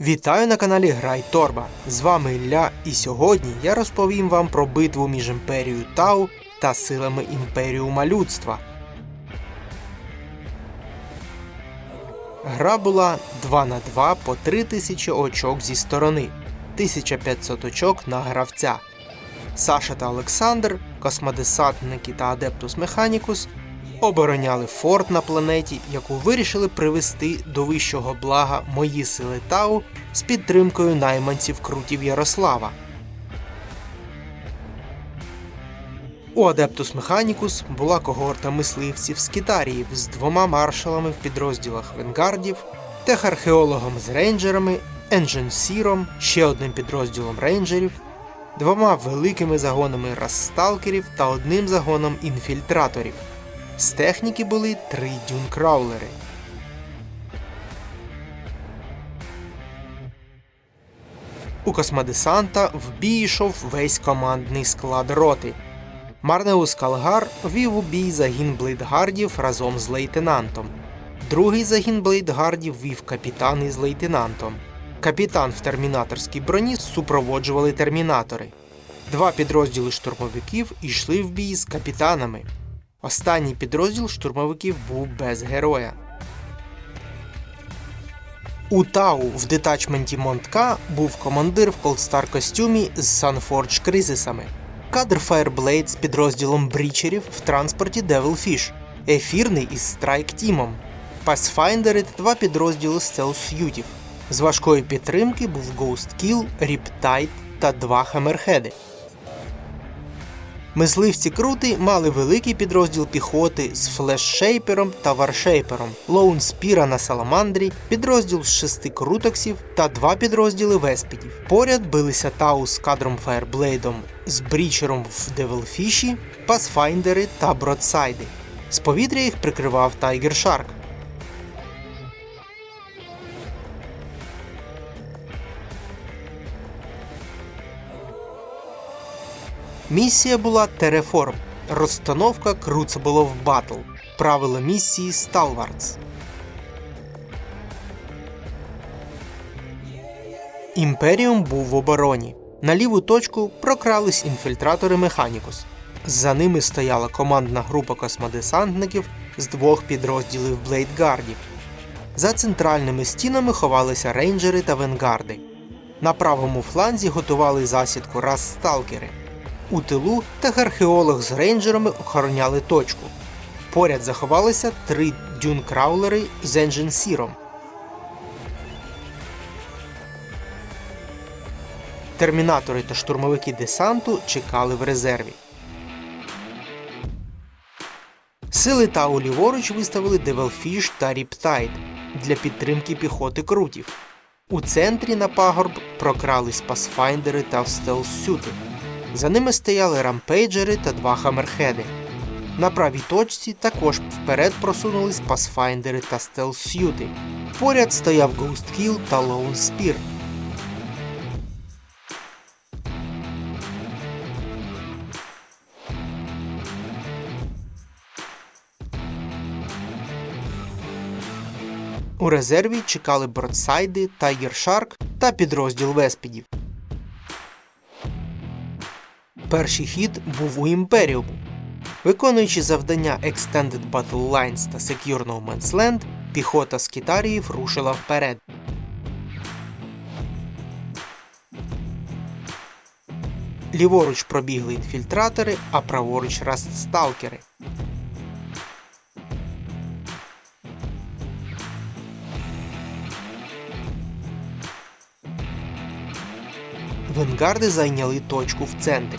Вітаю на каналі Грай Торба. З вами Ілля, і сьогодні я розповім вам про битву між імперією Тау та силами імперіума людства. Гра була 2 на 2 по 3000 очок зі сторони, 1500 очок на гравця. Саша та Олександр, космодесантники та Адептус Механікус обороняли форт на планеті, яку вирішили привести до вищого блага мої сили Тау з підтримкою найманців крутів Ярослава. У Адептус Механікус була когорта мисливців з Китаріїв з двома маршалами в підрозділах Венгардів, техархеологом з рейнджерами, ендженсіром, ще одним підрозділом рейнджерів, двома великими загонами розсталкерів та одним загоном інфільтраторів. З техніки були три дюнкраулери. У космодесанта в бій йшов весь командний склад роти. Марнеус Калгар вів у бій загін блейдгардів разом з лейтенантом. Другий загін блейдгардів вів капітан із лейтенантом. Капітан в термінаторській броні супроводжували термінатори. Два підрозділи штурмовиків йшли в бій з капітанами. Останній підрозділ штурмовиків був без героя. У Тау в детачменті Монтка був командир в колстар костюмі з Санфордж кризисами. Кадр Fireblade з підрозділом брічерів в транспорті Devilfish, ефірний із Страйк Тімом, Pathfinder та два підрозділи стелс-ютів. З важкої підтримки був Ghost Kill, Riptide та два Хаммерхеди. Мисливці крути мали великий підрозділ піхоти з флешшейпером та варшейпером, лоунспіра на саламандрі, підрозділ з шести крутоксів та два підрозділи веспідів. Поряд билися Тау з кадром Фаєрблейдом, з брічером в Девелфіші, пасфайндери та бродсайди. З повітря їх прикривав Тайгер Шарк. Місія була Тереформ. Розстановка Crucible of Battle. Правила місії Stalwarts. Імперіум був в обороні. На ліву точку прокрались інфільтратори Механікус. За ними стояла командна група космодесантників з двох підрозділів Блейдгардів. За центральними стінами ховалися рейнджери та венгарди. На правому фланзі готували засідку раз-сталкери. У тилу техархеолог з рейнджерами охороняли точку. Поряд заховалися три дюнкраулери з Енджин Сіром. Термінатори та штурмовики десанту чекали в резерві. Сили Тау ліворуч виставили Девелфіш та Ріптайд для підтримки піхоти крутів. У центрі на пагорб прокрались пасфайндери та стелс-сюти. За ними стояли рампейджери та два хаммерхеди. На правій точці також вперед просунулись пасфайндери та стелсюти. Поряд стояв Kill та Lone Spear. У резерві чекали Бродсайди, Тайгер Шарк та підрозділ Веспідів. Перший хід був у Імперіуму. Виконуючи завдання Extended Battle Lines та Secure No Man's Land, піхота з Китаріїв рушила вперед. Ліворуч пробігли інфільтратори, а праворуч растсталкери. Венгарди зайняли точку в центрі.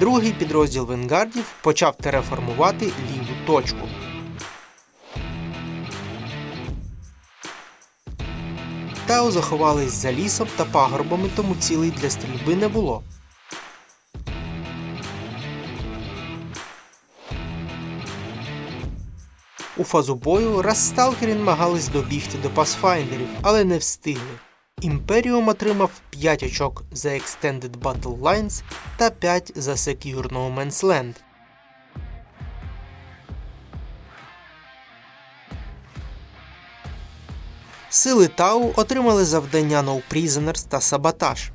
Другий підрозділ венгардів почав тереформувати ліву точку. Тау заховались за лісом та пагорбами, тому цілей для стрільби не було. У фазу бою розсталкери намагались добігти до пасфайндерів, але не встигли. Імперіум отримав 5 очок за Extended Battle Lines та 5 за Secure No Man's Land. Сили Тау отримали завдання No Prisoners та Саботаж.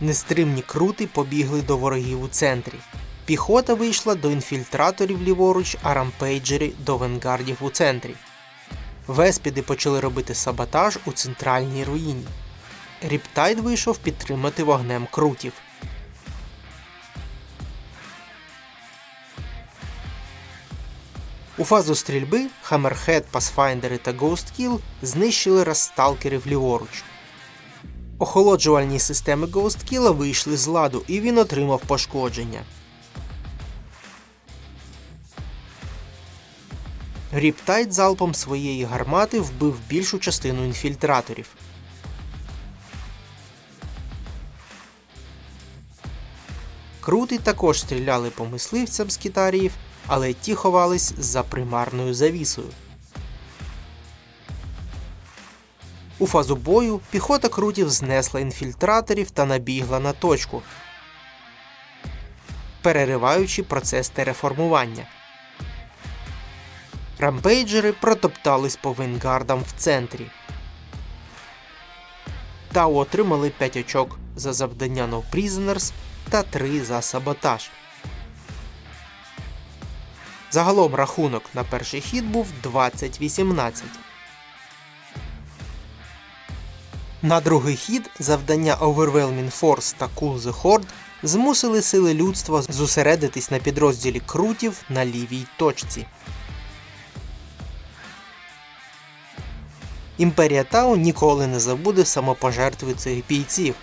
Нестримні крути побігли до ворогів у центрі. Піхота вийшла до інфільтраторів ліворуч, а рампейджери до венгардів у центрі. Веспіди почали робити саботаж у центральній руїні. Ріптайд вийшов підтримати вогнем крутів. У фазу стрільби Хаммерхед, Пасфайндери та Ghostkeel знищили розсталкерів ліворуч. Охолоджувальні системи Ghostkeel вийшли з ладу і він отримав пошкодження. Ріптайд залпом своєї гармати вбив більшу частину інфільтраторів. Крути також стріляли по мисливцям з китаріїв, але ті ховались за примарною завісою. У фазу бою піхота крутів знесла інфільтраторів та набігла на точку, перериваючи процес тереформування. Рампейджери протоптались по венгардам в центрі. Тау отримали 5 очок за завдання No Prisoners та 3 за саботаж. Загалом рахунок на перший хід був 20-18. На другий хід завдання Overwhelming Force та Cool the Horde змусили сили людства зосередитись на підрозділі крутів на лівій точці. Імперія Тау ніколи не забуде самопожертви цих бійців.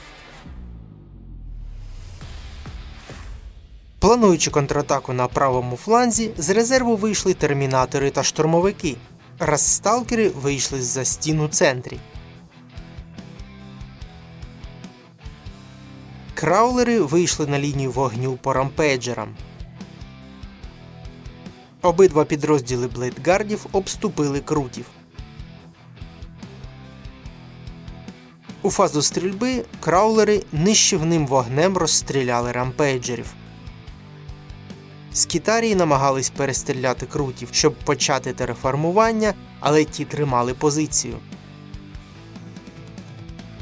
Плануючи контратаку на правому фланзі, з резерву вийшли термінатори та штурмовики. Розсталкери вийшли з-за стін у центрі. Краулери вийшли на лінію вогню по рампейджерам. Обидва підрозділи блейдгардів обступили крутів. У фазу стрільби краулери нищівним вогнем розстріляли рампейджерів. Скітарії намагались перестріляти крутів, щоб почати тереформування, але ті тримали позицію.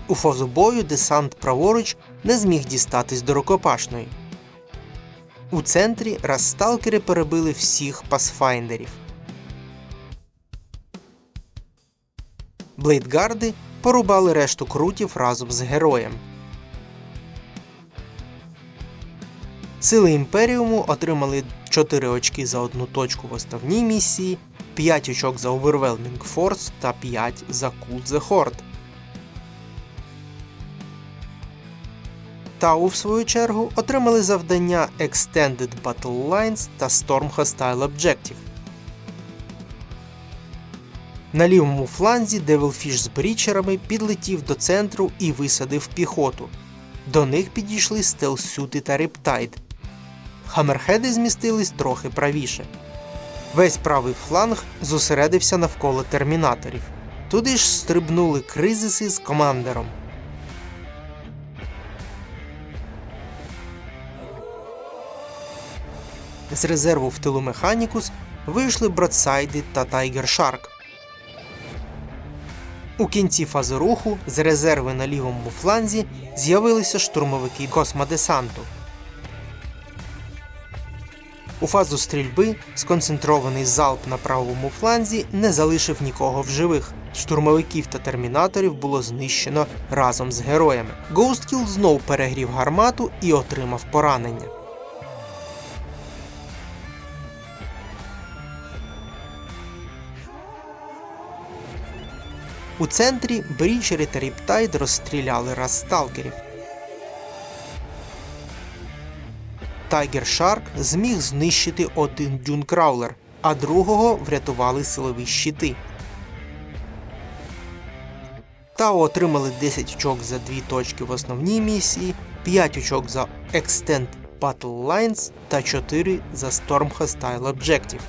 У фазу бою десант праворуч не зміг дістатись до рукопашної. У центрі розсталкери перебили всіх пасфайндерів. Блейдгарди порубали решту крутів разом з героєм. Сили Імперіуму отримали 4 очки за одну точку в основній місії, 5 очок за Overwhelming Force та 5 за Cool the Horde. Тау, в свою чергу, отримали завдання Extended Battle Lines та Storm Hostile Objective. На лівому фланзі Devilfish з брічерами підлетів до центру і висадив піхоту. До них підійшли стелсюти та рептайд. Хаммерхеди змістились трохи правіше. Весь правий фланг зосередився навколо термінаторів. Туди ж стрибнули кризиси з командером. З резерву в тилу Механікус вийшли Бродсайди та Тайгер Шарк. У кінці фази руху з резерви на лівому фланзі з'явилися штурмовики космодесанту. У фазу стрільби сконцентрований залп на правому фланзі не залишив нікого в живих. Штурмовиків та термінаторів було знищено разом з героями. Ghostkeel знов перегрів гармату і отримав поранення. У центрі брічери та Ріптайд розстріляли розсталкерів. Тайгер Шарк зміг знищити один дюнкраулер, а другого врятували силові щити. Тао отримали 10 очок за дві точки в основній місії, 5 очок за Extend Battle Lines та 4 за Storm Hostile Objective.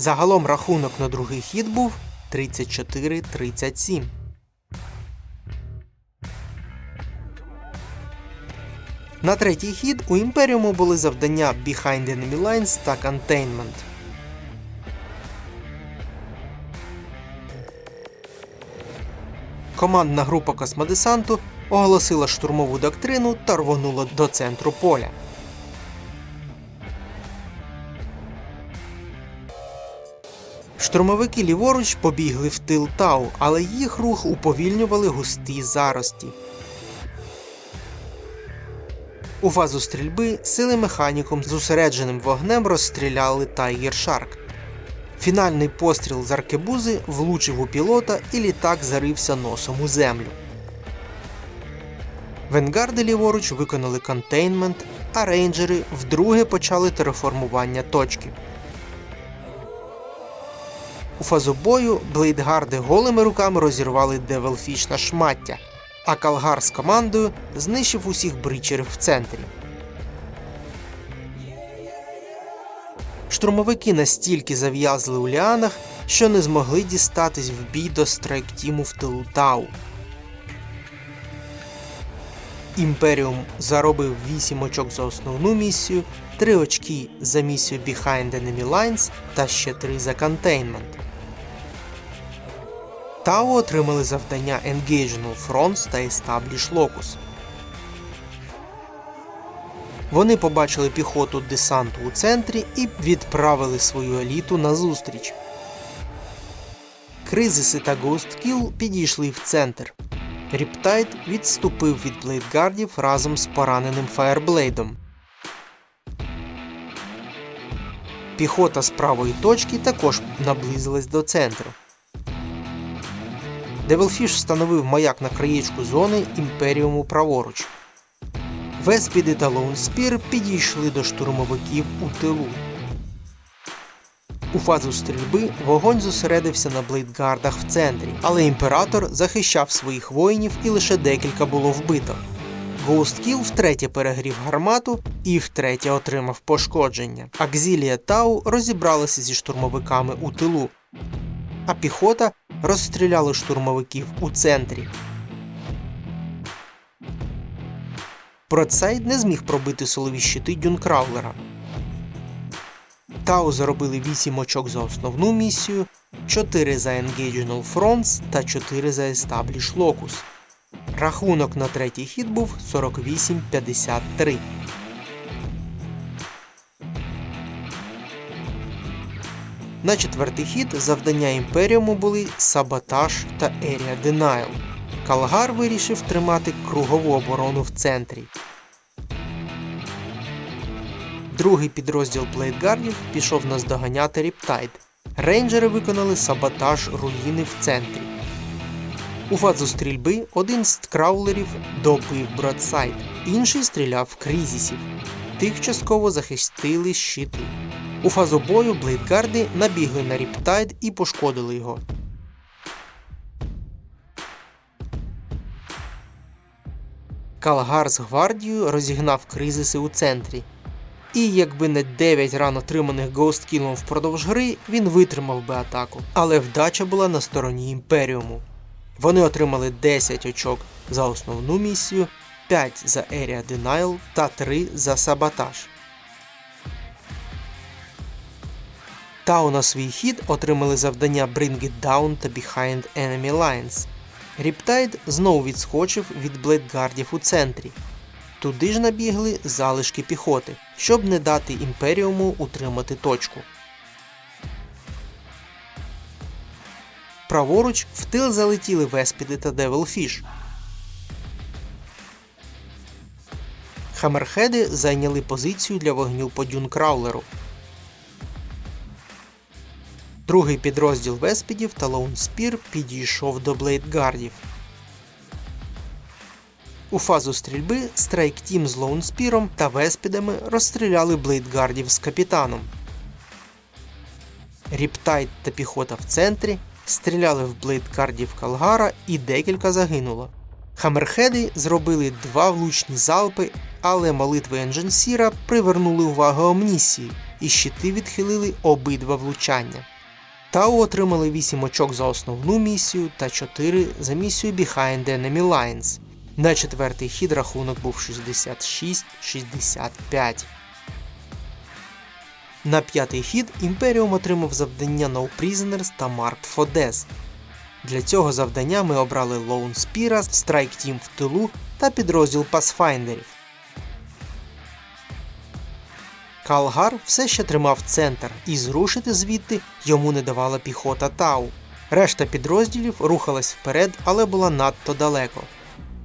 Загалом рахунок на другий хід був 34-37. На третій хід у Імперіуму були завдання Behind Enemy Lines та Containment. Командна група космодесанту оголосила штурмову доктрину та рвонула до центру поля. Штурмовики ліворуч побігли в тил Тау, але їх рух уповільнювали густі зарості. У фазу стрільби сили механікум з зосередженим вогнем розстріляли Тайгер Шарк. Фінальний постріл з аркебузи влучив у пілота і літак зарився носом у землю. Венгарди ліворуч виконали контейнмент, а рейнджери вдруге почали тереформування точки. У фазу бою блейдгарди голими руками розірвали Девелфіш на шмаття, а Калгар з командою знищив усіх бричерів в центрі. Штурмовики настільки зав'язли у ліанах, що не змогли дістатись в бій до страйктіму в тилу Тау. Імперіум заробив 8 очок за основну місію, 3 очки за місію Behind Enemy Lines та ще 3 за контейнмент. Тау отримали завдання Engagenal Fronts та Establish Locus. Вони побачили піхоту десанту у центрі і відправили свою еліту на зустріч. Кризиси та Kill підійшли в центр. Ріптайд відступив від блейдгардів разом з пораненим Фаєрблейдом. Піхота з правої точки також наблизилась до центру. Девелфіш встановив маяк на краєчку зони імперіуму праворуч. Веспіди та Лоунспір підійшли до штурмовиків у тилу. У фазу стрільби вогонь зосередився на блейдгардах в центрі, але імператор захищав своїх воїнів і лише декілька було вбито. Гоусткіл втретє перегрів гармату і втретє отримав пошкодження. Акзілія Тау розібралася зі штурмовиками у тилу, а піхота розстріляла штурмовиків у центрі. Бродсайд не зміг пробити силові щити Дюнкраулера. Тау заробили 8 очок за основну місію, 4 за Engagenal Fronts та 4 за Establish Locus. Рахунок на третій хід був 48-53. На четвертий хід завдання Імперіуму були Саботаж та Area Denial. Калгар вирішив тримати кругову оборону в центрі. Другий підрозділ Блейдгардів пішов наздоганяти Ріптайд. Рейнджери виконали саботаж руїни в центрі. У фазу стрільби один з краулерів добив Бродсайд, інший стріляв кризісів. Тих частково захистили щити. У фазу бою блейдгарди набігли на Ріптайд і пошкодили його. Калгар з гвардією розігнав кризиси у центрі. І якби не 9 ран отриманих гоусткілом впродовж гри, він витримав би атаку. Але вдача була на стороні Імперіуму. Вони отримали 10 очок за основну місію, 5 за Area Denial та 3 за саботаж. Тау на свій хід отримали завдання Bring It Down та Behind Enemy Lines. Ріптайд знову відскочив від блейдгардів у центрі. Туди ж набігли залишки піхоти, щоб не дати імперіуму утримати точку. Праворуч в тил залетіли Веспіди та Девилфіш. Хамерхеди зайняли позицію для вогню по Дюнкраулеру. Другий підрозділ Веспідів та Лоунспір підійшов до Блейдгардів. У фазу стрільби Страйк Тім з Лоунспіром та Веспідами розстріляли Блейдгардів з капітаном. Ріптайд та піхота в центрі стріляли в блейдгардів Калгара і декілька загинуло. Хамерхеди зробили два влучні залпи, але молитви Ендженсіра привернули увагу Омнісії, і щити відхилили обидва влучання. Тау отримали 8 очок за основну місію та 4 за місію Behind Enemy Lines. На четвертий хід рахунок був 66-65. На п'ятий хід Імперіум отримав завдання No Prisoners та Marked for Death. Для цього завдання ми обрали Lone Spear, Strike Team в тилу та підрозділ Pathfinderів. Калгар все ще тримав центр, і зрушити звідти йому не давала піхота Тау. Решта підрозділів рухалась вперед, але була надто далеко.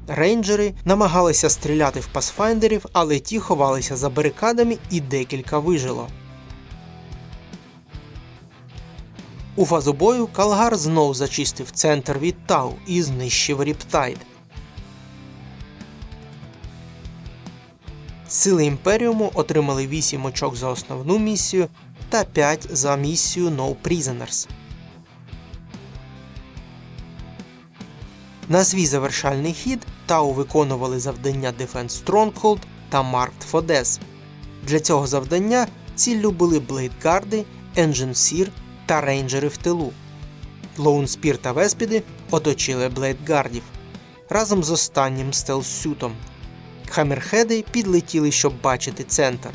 Рейнджери намагалися стріляти в пасфайндерів, але ті ховалися за барикадами і декілька вижило. У фазу бою Калгар знов зачистив центр від Тау і знищив Ріптайд. Сили Імперіуму отримали 8 очок за основну місію та 5 за місію No Prisoners. На свій завершальний хід Тау виконували завдання Defense Stronghold та Marked for. Для цього завдання ціллю були блейдгарди, Seer та рейнджери в тилу. Spear та Веспіди оточили блейдгардів разом з останнім стелсютом. Хаммерхеди підлетіли, щоб бачити центр.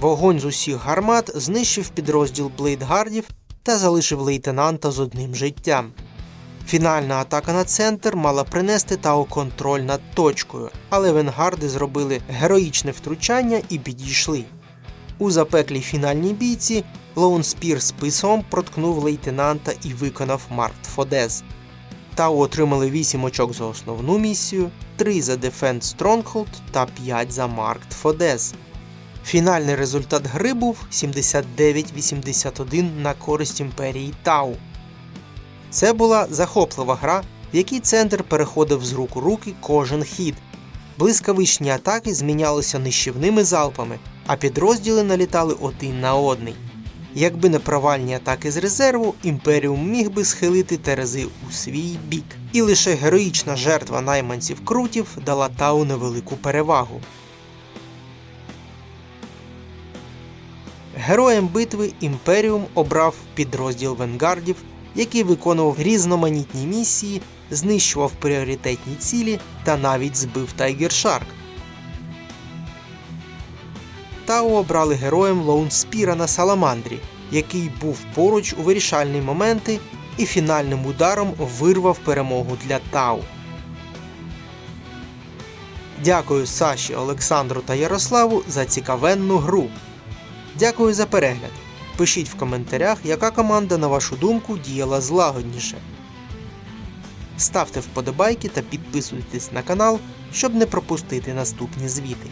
Вогонь з усіх гармат знищив підрозділ блейдгардів та залишив лейтенанта з одним життям. Фінальна атака на центр мала принести Тао контроль над точкою, але венгарди зробили героїчне втручання і підійшли. У запеклій фінальній бійці Лоун Спір списом проткнув лейтенанта і виконав Маркт Фодез. Тау отримали 8 очок за основну місію, 3 за Defend Stronghold та 5 за Marked Фодез. Фінальний результат гри був 79-81 на користь імперії Тау. Це була захоплива гра, в якій центр переходив з рук у руки кожен хід. Блискавичні атаки змінялися нищівними залпами, а підрозділи налітали один на одний. Якби не провальні атаки з резерву, Імперіум міг би схилити Терези у свій бік, і лише героїчна жертва найманців крутів дала Тау невелику перевагу. Героєм битви Імперіум обрав підрозділ Венгардів, який виконував різноманітні місії, знищував пріоритетні цілі та навіть збив Тайгер Шарк. Тау обрали героєм Лоун Спіра на Саламандрі, який був поруч у вирішальні моменти і фінальним ударом вирвав перемогу для Тау. Дякую Саші, Олександру та Ярославу за цікавенну гру. Дякую за перегляд. Пишіть в коментарях, яка команда, на вашу думку, діяла злагодніше. Ставте вподобайки та підписуйтесь на канал, щоб не пропустити наступні звіти.